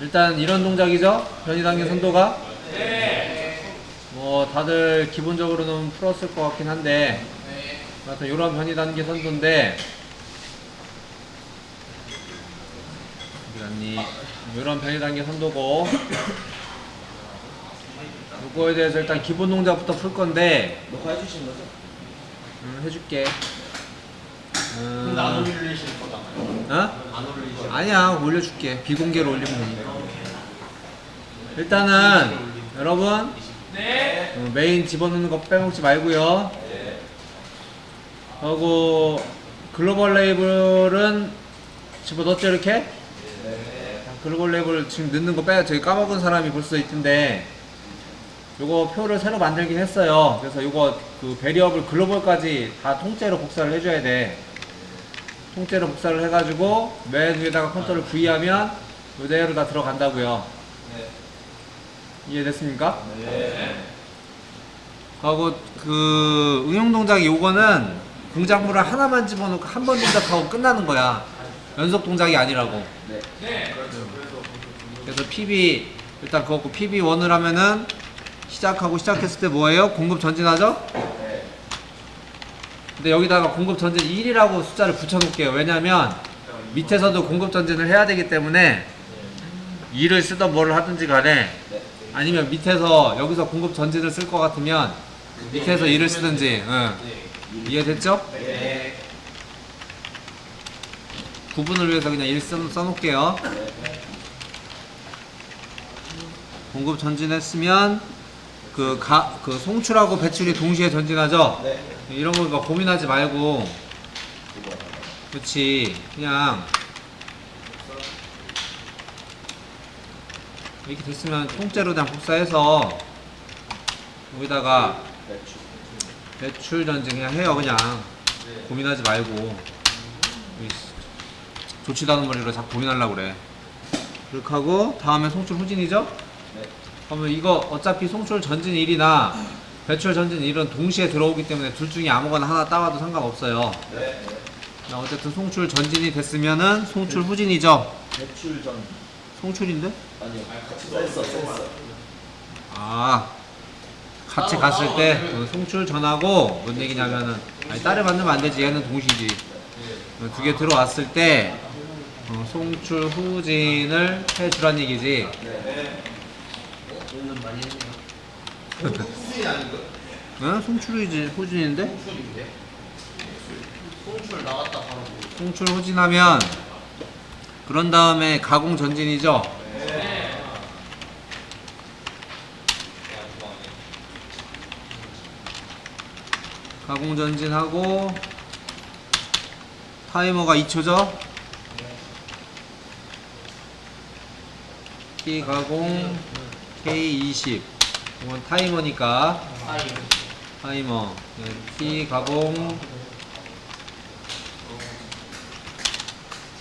일단 이런 동작이죠? 변이 단계 선도가? 뭐 다들 기본적으로는 풀었을 것 같긴 한데 하여튼 이런 변이 단계 선도인데 아니 이런 변이 단계 선도고 이거에 대해서 일단 기본 동작부터 풀 건데 녹화 해주신 거죠? 음, 해줄게 음, 근데 안 올리실 거잖아요. 어? 안 올리실 아니야 올려줄게. 비공개로 올리면 되니까. 일단은 여러분 어, 메인 집어넣는 거 빼먹지 말고요. 하고 글로벌 레이블은 집어넣었죠 이렇게? 글로벌 레이블 지금 넣는 거 빼, 저기 까먹은 사람이 볼 수도 있던데 요거 표를 새로 만들긴 했어요. 그래서 요거 그 베리어블 글로벌까지 다 통째로 복사를 해줘야 돼 통째로 복사를 해가지고 맨 위에다가 컨트롤 V 하면 이대로 다 들어간다고요. 이해됐습니까? 하고 그 응용 동작이 요거는 공작물을 하나만 집어넣고 한 번 동작하고 끝나는 거야. 연속 동작이 아니라고. 그래서 PB 일단 그거 PB1을 하면은 시작하고 시작했을 때 뭐예요? 공급 전진하죠? 근데 여기다가 공급 전진 1이라고 숫자를 붙여놓을게요 왜냐면 밑에서도 공급 전진을 해야 되기 때문에 2를 쓰던 뭐를 하든지 간에 아니면 밑에서 여기서 공급 전진을 쓸 것 같으면 밑에서 2를 쓰든지 응. 이해됐죠? 네. 구분을 위해서 그냥 1 써, 써놓을게요 공급 전진했으면 그, 가, 그 송출하고 배출이 동시에 전진하죠? 네. 이런 거 그러니까 고민하지 말고 그렇지 그냥 이렇게 됐으면 통째로 그냥 복사해서 여기다가. 배출 전진 그냥 해요 그냥 고민하지 말고 않은 머리로 자꾸 고민하려고 그래 그렇게 하고 다음에 송출 후진이죠? 네. 그러면 이거 어차피 송출 전진 1이나 배출 전진 1은 동시에 들어오기 때문에 둘 중에 아무거나 하나 따와도 상관없어요 네. 자, 어쨌든 송출 전진이 됐으면은 송출 후진이죠 배출 전. 송출인데? 아니요. 같이 뺐어, 뺐어. 아 같이 갔을 때 어, 송출 전하고 뭔 얘기냐면은 아니 딸을 만들면 안 되지 얘는 동시지 두 개 들어왔을 때 어, 송출 후진을 해주란 얘기지 오늘 많이 했네요. 수인 아닌가? 응? 송출이지 후진인데? 송출인데? 송출 나갔다 바로 뭐. 송출 후진하면 그런 다음에 가공 전진이죠 가공 전진하고 타이머가 2초죠 T 가공 K20 이건 타이머니까. 타이머 네, T 가공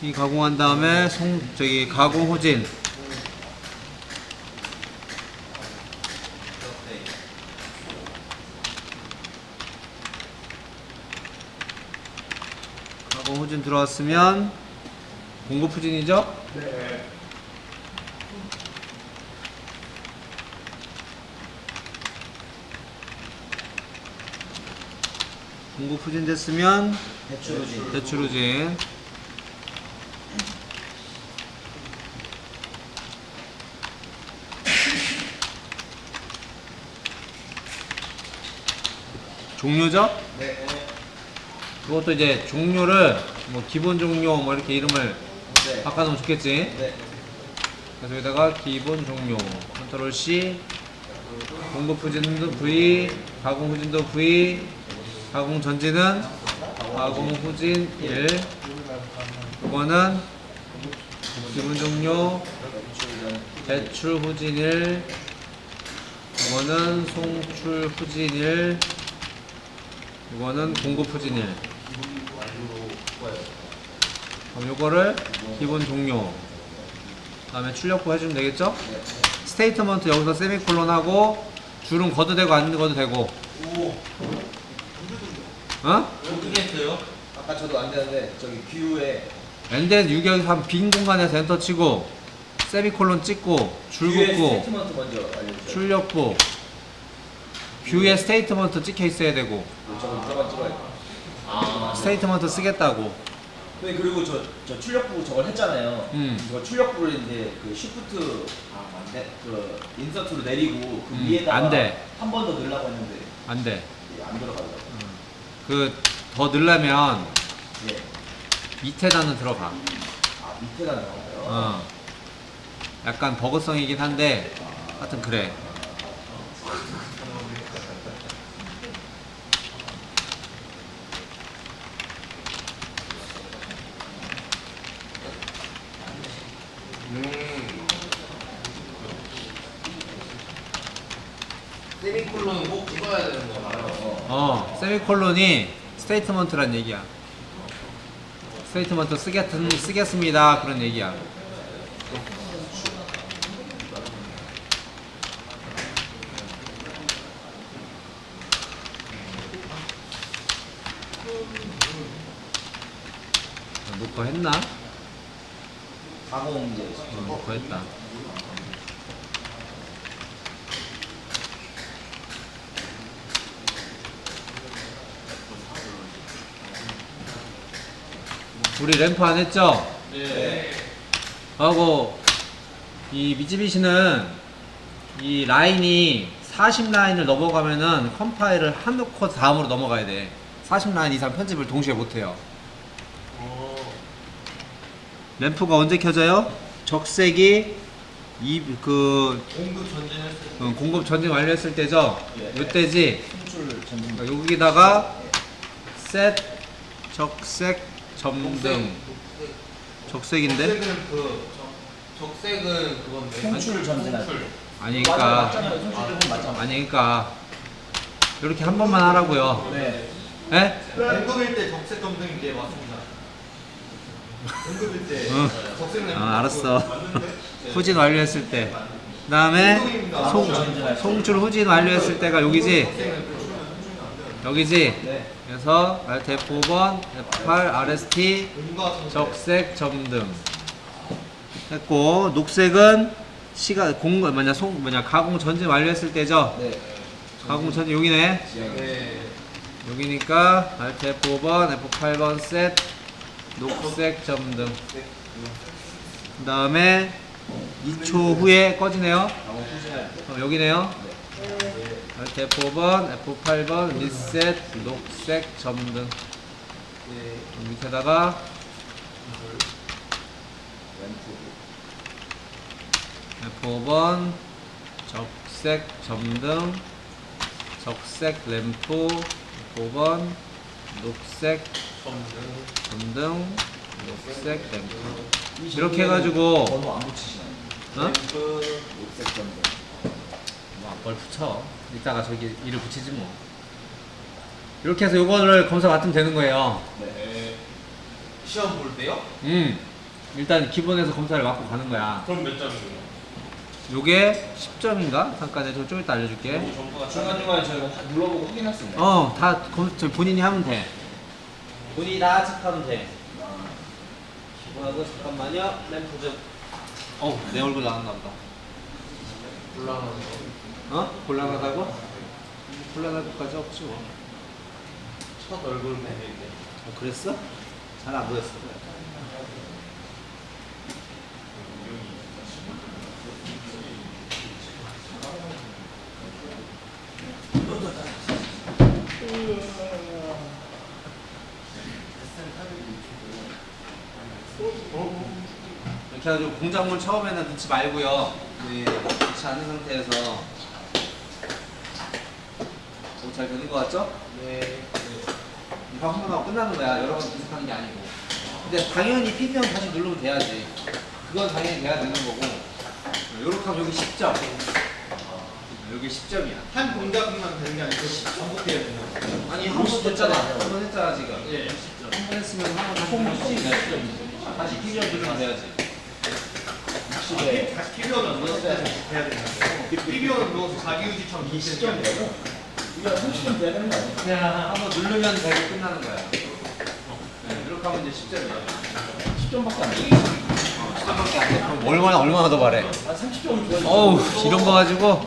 T 가공한 다음에 송 저기 가공 후진 가공 후진 들어왔으면 공급 후진이죠? 공급 후진 됐으면 배출 후진. 대출 후진 종료죠? 네. 그것도 이제 종료를 뭐 기본 종료 뭐 이렇게 이름을 네. 바꿔놓으면 좋겠지 네. 그래서 여기다가 기본 종료 컨트롤 C 공급 후진도 V 가공 후진도 V 가공 전진은 가공 후진 1 이거는 기본 종료 배출 후진 1 이거는 송출 후진 1 이거는 공급 후진 1 그럼 요거를 기본 종료. 다음에 출력부 해주면 되겠죠? 스테이트먼트 여기서 세미콜론 하고 줄은 거도 되고 안 거도 되고 어? 어떻게 했어요? 아까 저도 안 되는데 저기 뷰에 엔드 유격에서 한 빈 공간에서 엔터 치고 세미콜론 찍고 줄 긋고 스테이트먼트 먼저 알려주세요. 출력부 뷰에 스테이트먼트 찍혀 있어야 되고 저거 들어가 찍어야 돼. 아, 스테이트먼트 쓰겠다고 근데 그리고 저, 저 출력부 저걸 했잖아요. 음. 이거 출력부를 이제 그 쉬프트 아, 안 돼. 그 인서트로 내리고 그 음, 위에다가 안 돼. 한 번 더 넣으려고 했는데 안돼 안 들어가더라고. 그더 넣으려면 예. 밑에다는 들어가 아 밑에다 넣어요. 어. 약간 버그성이긴 한데 하여튼 그래 음. 세미콜론은 꼭 찍어야 되는 거. 어 세미콜론이 스테이트먼트란 얘기야. 스테이트먼트 쓰겠, 쓰겠습니다. 그런 얘기야. 녹화 했나? 가공 이제. 어, 녹화 했다 우리 램프 안 했죠? 네. 하고 이 미쯔비시는 이 라인이 40 라인을 넘어가면은 컴파일을 한 놓고 다음으로 넘어가야 돼. 40 라인 이상 편집을 동시에 못 해요. 어. 램프가 언제 켜져요? 적색이 이 그 공급 전진했을 때. 어, 공급 전진 완료했을 때죠. 이때지. 송출 전진. 그러니까 여기다가 셋 적색 점등 적색인데 적색은 그 적, 적색은 그건데. 송출 전진할 때. 송출. 아니 맞아, 그러니까 맞잖아요. 송출은 맞잖아. 아니 이렇게 한 번만 하라고요. 네. 예? 공급일 때 적색 점등인 게 맞습니다. 공급일 때 응. 적색 램프 아, 알았어. 네. 후진 완료했을 때. 그다음에 송, 송출 후진 완료했을 때가 여기지. 여기지. 네. 그래서 Alt F5번 F8 RST. 적색 점등 했고 녹색은 시가 공 뭐냐 송 뭐냐 가공 전진 완료했을 때죠. 네. 가공 전진 여기네. 네. 여기니까 Alt F5번 F8번 셋 녹색 점등. 그 다음에 2초 후에 꺼지네요. 어, 여기네요. Alt F5번 F8번 리셋 녹색 점등. 네. 밑에다가 램프. F5번 적색 점등 적색 램프 F5번 녹색 점등. 점등 녹색 램프 이 이렇게 해가지고 번호 안 붙이시나요? 어? 램프. 녹색 전진. 뭐뭘 붙여 이따가 저기 이를 붙이지 뭐 이렇게 해서 요거를 검사 맡으면 되는 거예요 네. 네. 시험 볼 때요? 음 일단 기본에서 검사를 맡고 가는 거야 그럼 몇 점이에요? 요게 10점인가? 잠깐 내가 좀 이따 알려줄게 정보가 중간중간에 저희가 확 눌러보고 확인할 수 있나요? 어다 본인이 하면 돼 본인이 다 체크하면 돼 기본하고 잠깐만요 램프 좀어내 얼굴 나왔나 보다 곤란하네요. 어? 곤란하다고? 곤란할 것까지 없지 뭐 첫 얼굴 뱀인데. 어, 그랬어? 잘 안 보였어 이렇게 해가지고 공작물 처음에는 넣지 말고요 네, 넣지 않은 상태에서 오, 잘 되는 것 같죠? 네. 번 하고 끝나는 거야. 여러 번 분석하는 게 아니고. 근데 당연히 PD형 다시 누르면 돼야지. 그건 당연히 돼야 되는 거고. 요렇게 하면 여기 10점. 여기 10점이야. 한 동작만 되는 게 아니고 반복해야 되는 거. 아니, 한 번 됐잖아. 한 번 했잖아, 지금. 예. 한번 했으면 한 번 다시 누르면 다시 PD형 누르면 돼야지. 네. 다시 피비오는 누워서 해야 되는데. 피비오는 누워서 자기 유지처럼 이 시점이라고? 이거 30점 돼야 되는 거 아니에요? 그냥 한번 누르면 되고 끝나는 거야. 네, 이렇게 하면 이제 10점이야. 10점 10점밖에 안 돼. 10점밖에 안 돼. 그럼 얼마나 얼마나 더 바래? 한 30점은 줘야지. 어우 이런 거 가지고